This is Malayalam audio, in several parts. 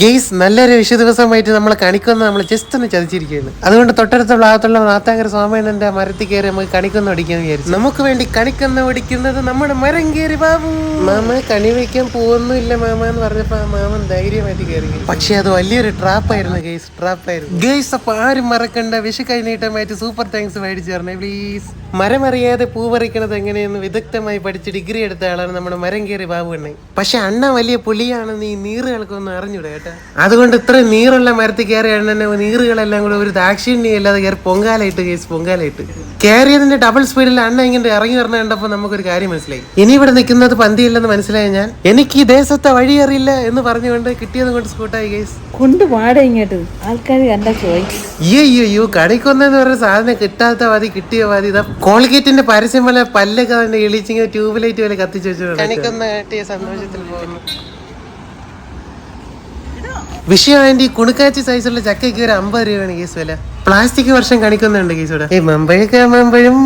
ഗെയ്സ് നല്ലൊരു വിഷു ദിവസമായിട്ട് നമ്മൾ കണിക്കൊന്ന് നമ്മൾ ജസ്റ്റ് ഒന്ന് ചതിച്ചിരിക്കുകയാണ്. അതുകൊണ്ട് തൊട്ടടുത്ത ഭാഗത്തുള്ള നാത്താങ്കര സ്വാമിയണ്ണന്റെ മരത്തിൽ കയറി നമുക്ക് കണിക്കൊന്ന് ഒടിക്കാൻ വിചാരിച്ചു. നമുക്ക് വേണ്ടി കണിക്കൊന്ന് ഒടിക്കുന്നത് നമ്മുടെ മരം കയറി ബാബു. മാമ കണി വയ്ക്കാൻ പോകുന്നില്ല മാമ എന്ന് പറഞ്ഞപ്പോ മാമൻ ധൈര്യമായിട്ട് കയറി പക്ഷെ അത് വലിയൊരു ട്രാപ്പ് ട്രാപ്പായിരുന്നു ഗെയ്സ് ട്രാപ്പായിരുന്നു ഗെയ്സ് അപ്പൊ ആരും മറക്കണ്ട. വിഷു കൈനീട്ടമായിട്ട് സൂപ്പർ താങ്ക്സ് മേടിച്ചു തരണേ പ്ലീസ് മരം പൂവറിക്കണത് പൂ പറിക്കണത് എങ്ങനെയെന്ന് വിദഗ്ധമായി പഠിച്ച് ഡിഗ്രി എടുത്ത ആളാണ് നമ്മുടെ മരം കയറി ബാബു അണ്ണൻ. പക്ഷെ അണ്ണ വലിയ പുളിയാണെന്ന് ഈ നീറുകൾക്കൊന്നും അറിഞ്ഞൂടെ കേട്ടാ അതുകൊണ്ട് ഇത്ര നീറുള്ള മരത്തിൽ കയറി അണ്ണനെ നീറുകളെല്ലാം കൂടെ ഒരു ദാക്ഷിണ്യം ഇല്ലാതെ കയറി പൊങ്കാലായിട്ട് കേസ് പൊങ്കാലായിട്ട്. കയറിയതിന്റെ ഡബിൾ സ്പീഡിൽ അണ്ണ ഇങ്ങനെ ഇറങ്ങി വരണ കണ്ടപ്പോൾ നമുക്കൊരു കാര്യം മനസ്സിലായി. ഇനി ഇവിടെ നിൽക്കുന്നത് പന്തിയില്ലെന്ന് മനസ്സിലായ ഞാൻ. എനിക്ക് ഈ ദേശത്തെ വഴി അറിയില്ല എന്ന് പറഞ്ഞുകൊണ്ട് കിട്ടിയത് കൊണ്ട് സ്കൂട്ടായി കേസ്. കൊണ്ട് പാടെ ഇങ്ങോട്ട്. ആൾക്കാർ കണ്ടാ ചോദിക്കും. അയ്യോ കടിക്കൊന്നെന്ന് പറഞ്ഞ സാധനം കിട്ടാത്ത വാതി കിട്ടിയ വാതി ഇതാ കോൾഗേറ്റിന്റെ പരസ്യം പോലെ പല്ലൊക്കെ തന്നെ ഇളിച്ചിങ്ങനെ ട്യൂബ് ലൈറ്റ് പോലെ കത്തിച്ചു വെച്ചു സന്തോഷത്തിൽ പോകുന്നു. കുണുക്കാച്ചി സൈസുള്ള ചക്കയ്ക്ക് ഒരു അമ്പത് രൂപയാണ് കേസ് വില. പ്ലാസ്റ്റിക് വർഷം കണിക്കുന്നുണ്ട് കേസ് ഇവിടെ. ഏ മമ്പഴക്ക മാമ്പഴം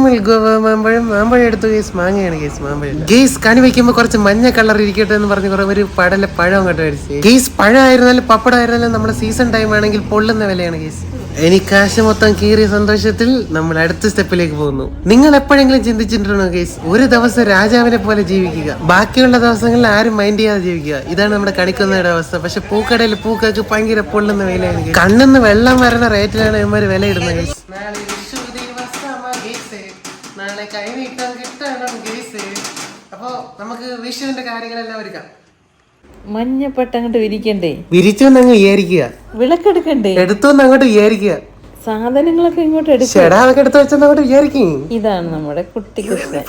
മാമ്പഴം മാമ്പഴം എടുത്തു കേസ് മാങ്ങയാണ് കേസ് മാമ്പഴം. ഗേസ് കണി വെക്കുമ്പോൾ കുറച്ച് മഞ്ഞ കളർ ഇരിക്കട്ടെ എന്ന് പറഞ്ഞ് കുറെ ഒരു പടല പഴം അങ്ങോട്ട് മേടിച്ചു കേസ് പഴമായിരുന്നാലും പപ്പടമായിരുന്നാലും നമ്മുടെ സീസൺ ടൈം ആണെങ്കിൽ പൊള്ളുന്ന വിലയാണ് കേസ് എനിക്ക് കാശ് മൊത്തം കീറിയ സന്തോഷത്തിൽ നമ്മൾ അടുത്ത സ്റ്റെപ്പിലേക്ക് പോകുന്നു. നിങ്ങൾ എപ്പോഴെങ്കിലും ചിന്തിച്ചിട്ടുണ്ടോ കേസ് ഒരു ദിവസം രാജാവിനെ പോലെ ജീവിക്കുക. ബാക്കിയുള്ള ദിവസങ്ങളിൽ ആരും മൈൻഡ് ചെയ്യാതെ ജീവിക്കുക. ഇതാണ് നമ്മുടെ കണിക്കുന്നവരുടെ അവസ്ഥ. പക്ഷെ പൂക്കടയിൽ പൂക്കൾക്ക് ഭയങ്കര പൊള്ളുന്ന വിലയാണ് guys. കണ്ണിന്ന് വെള്ളം വരണ റേറ്റിലാണ് ഇവന്മാർ വില ഇടുന്നത് guys. നാളെ കിട്ടണം ഗീസ് അപ്പോൾ നമുക്ക് വിഷുവിന്റെ കാര്യങ്ങളെല്ലാം ഒരുക്കാം. മഞ്ഞപ്പട്ട് അങ്ങോട്ട് വിരിക്കണ്ടേ? വിരിച്ചോന്ന് അങ്ങ് വിചാരിക്കുക. വിളക്കെടുക്കണ്ടേ? എടുത്തോന്ന് അങ്ങോട്ട് വിചാരിക്കുക. സാധനങ്ങളൊക്കെ ഇങ്ങോട്ട് എടുക്കും. ചേടാ അതൊക്കെ എടുത്ത് വെച്ചാൽ അങ്ങോട്ട് വിചാരിക്കും. ഇതാണ് നമ്മുടെ കുട്ടി കൃഷ്ണൻ.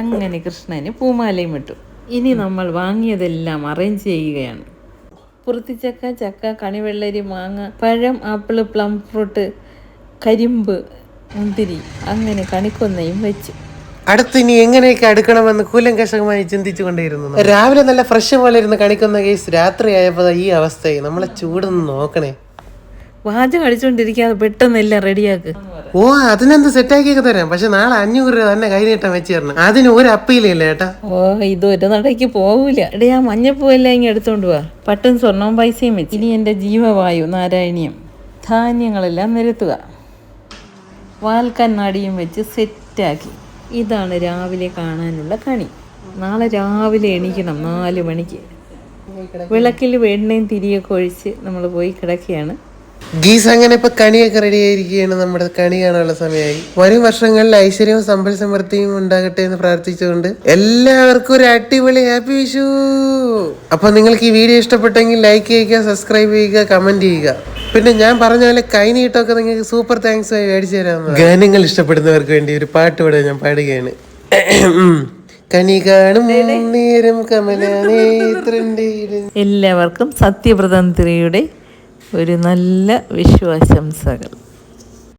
അങ്ങനെ കൃഷ്ണന് പൂമാലയും ഇട്ടു. ഇനി നമ്മൾ വാങ്ങിയതെല്ലാം അറേഞ്ച് ചെയ്യുകയാണ്. പുറത്തിച്ചക്ക ചക്ക കണിവെള്ളരി മാങ്ങ പഴം ആപ്പിൾ പ്ലം ഫ്രൂട്ട് കരിമ്പ് മുന്തിരി അങ്ങനെ കണിക്കൊന്നയും വെച്ചു. അടുത്ത് ഇനി എങ്ങനെയൊക്കെ അടുക്കണമെന്ന് കൂലങ്കഷകമായി ചിന്തിച്ചു കൊണ്ടേയിരുന്നു രാവിലെ നല്ല ഫ്രഷ് പോലെ ഇരുന്ന് കണിക്കുന്ന കേസ് രാത്രിയായപ്പോൾ ഈ അവസ്ഥയായി. നമ്മളെ ചൂടൊന്ന് നോക്കണേ. വാചകം അടിച്ചുകൊണ്ടിരിക്കാതെ പെട്ടെന്ന് എല്ലാം റെഡിയാക്ക്. ഓ അതിനെന്ത് സെറ്റാക്കിയൊക്കെ തരാം. പക്ഷെ നാളെ അഞ്ഞൂറ് രൂപ തന്നെ കൈനീട്ടം വെച്ച് തരണം. അതിന് ഒരു അപ്പീലില്ല ഏട്ടാ. ഓ ഇത് ഒരു നടയ്ക്ക് പോകൂല എടേ ആ മഞ്ഞപ്പൂവെല്ലാം ഇങ്ങനെ എടുത്തോണ്ട് പോവാ പട്ടും സ്വർണവും പൈസയും വെച്ച്. ഇനി എന്റെ ജീവവായു നാരായണീയം. ധാന്യങ്ങളെല്ലാം നിരത്തുക. വാൽക്കണ്ണാടിയും വെച്ച് സെറ്റാക്കി ഇതാണ് രാവിലെ കാണാനുള്ള കണി. നാളെ രാവിലെ എണീക്കണം നാല് മണിക്ക്. വിളക്കിൽ വെണ്ണയും തിരിയൊക്കെ ഒഴിച്ച് നമ്മൾ പോയി കിടക്കുകയാണ്. ഗീസ് അങ്ങനെ ഇപ്പൊ കണിയൊക്കെ റെഡി ആയിരിക്കുകയാണ്. നമ്മുടെ കണി കാണാനുള്ള സമയമായി. വരും വർഷങ്ങളിൽ ഐശ്വര്യവും സമ്പൽ സമൃദ്ധിയും ഉണ്ടാകട്ടെ എന്ന് പ്രാർത്ഥിച്ചുകൊണ്ട് എല്ലാവർക്കും ഒരു അടിപൊളി ഹാപ്പി വിഷു. അപ്പൊ നിങ്ങൾക്ക് ഈ വീഡിയോ ഇഷ്ടപ്പെട്ടെങ്കിൽ ലൈക്ക് ചെയ്യുക സബ്സ്ക്രൈബ് ചെയ്യുക കമന്റ് ചെയ്യുക. പിന്നെ ഞാൻ പറഞ്ഞ പോലെ കൈനീട്ടമൊക്കെ നിങ്ങൾക്ക് സൂപ്പർ താങ്ക്സ് ആയി മേടിച്ചു തരാം ഗാനങ്ങൾ ഇഷ്ടപ്പെടുന്നവർക്ക് വേണ്ടി ഒരു പാട്ട് ഇവിടെ ഞാൻ പാടുകയാണ്. കണി കാണും നേരം കമലനേത്രന്റെ എല്ലാവർക്കും സത്യപ്രതന്ത്രിയുടെ ഒരു നല്ല വിശ്വാസംസകൾ